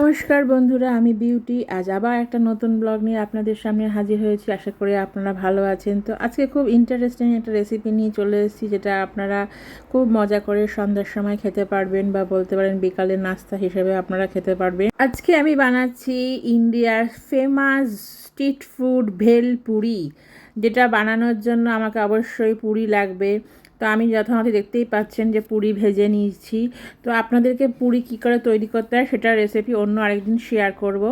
নমস্কার বন্ধুরা, আমি বিউটি। আজ আবার একটা নতুন ব্লগ নিয়ে আপনাদের সামনে হাজির হয়েছি। আশা করি আপনারা ভালো আছেন। তো আজকে খুব ইন্টারেস্টিং একটা রেসিপি নিয়ে চলে এসেছি, যেটা আপনারা খুব মজা করে সন্ধ্যার সময় খেতে পারবেন বা বলতে পারেন বিকালের নাস্তা হিসেবে আপনারা খেতে পারবেন। আজকে আমি বানাচ্ছি ইন্ডিয়ার famous street food bhel puri যেটা বানানোর জন্য আমাকে অবশ্যই পুরি লাগবে। তো আমি যথামতি দেখতেই পাচ্ছেন যে পুরি ভেজে নিয়েছি। তো আপনাদেরকে পুরি কী করে তৈরি করতে হয় সেটার রেসিপি অন্য আরেকদিন শেয়ার করব।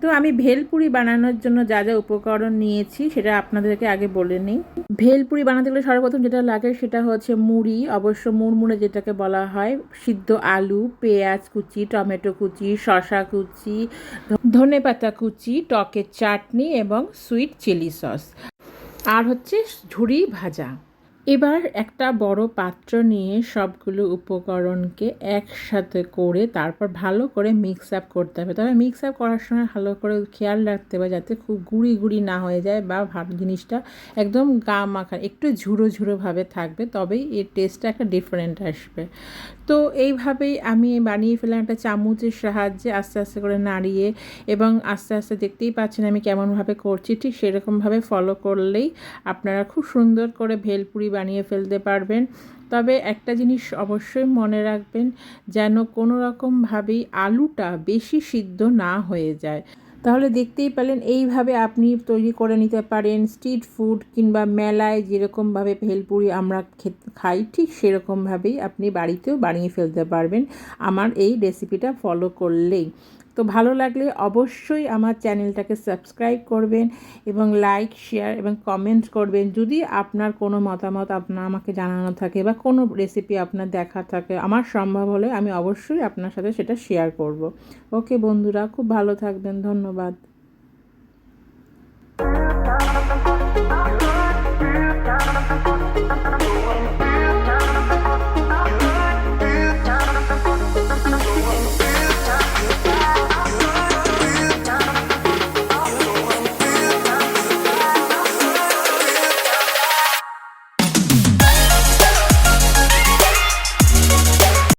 তো আমি ভেলপুরি বানানোর জন্য যা যা উপকরণ নিয়েছি সেটা আপনাদেরকে আগে বলে নিই। ভেলপুরি বানাতে গেলে সর্বপ্রথম যেটা লাগে সেটা হচ্ছে মুড়ি, অবশ্য মুড়মুড়ে যেটাকে বলা হয়, সিদ্ধ আলু, পেঁয়াজ কুচি, টমেটো কুচি শশা কুচি, ধনে পাতা কুচি, টকের চাটনি এবং সুইট চিলি সস আর হচ্ছে ঝুড়ি ভাজা। এবার একটা বড় পাত্র নিয়ে সবগুলো উপকরণকে একসাথে করে তারপর ভালো করে মিক্স আপ করতে হবে। তবে মিক্স আপ করার সময় ভালো করে খেয়াল রাখতে হবে যাতে খুব গুঁড়ি গুঁড়ি না হয়ে যায় বা ভাব জিনিসটা একদম গা মাখা একটু ঝুড়ো ঝুড়োভাবে থাকবে, তবেই এর টেস্টটা একটা ডিফারেন্ট আসবে। তো এইভাবেই আমি বানিয়ে ফেলাম একটা চামচের সাহায্যে আস্তে আস্তে করে নাড়িয়ে এবং আস্তে আস্তে দেখতেই পাচ্ছেন আমি কেমনভাবে করছি। ঠিক সেরকমভাবে ফলো করলেই আপনারা খুব সুন্দর করে ভেলপুরি বানিয়ে ফেলতে পারবেন। তবে একটা জিনিস অবশ্যই মনে রাখবেন, যেন কোনো রকমভাবেই আলুটা বেশি সিদ্ধ না হয়ে যায়। তাহলে দেখতেই পেলেন এইভাবে আপনি তৈরি করে নিতে পারেন স্ট্রিট ফুড কিংবা মেলায় যেরকমভাবে ভেলপুরি আমরা খাই, ঠিক সেরকমভাবেই আপনি বাড়িতেও বানিয়ে ফেলতে পারবেন। আমার এই রেসিপিটা ফলো করলেই। তো ভালো লাগলে অবশ্যই আমার চ্যানেলটাকে সাবস্ক্রাইব করবেন এবং লাইক, শেয়ার এবং কমেন্ট করবেন। যদি আপনার কোনো মতামত আপনার আমাকে জানানো থাকে বা কোনো রেসিপি আপনার দেখা থাকে, আমার সম্ভব হলে আমি অবশ্যই আপনার সাথে সেটা শেয়ার করব। ওকে বন্ধুরা, খুব ভালো থাকবেন। ধন্যবাদ।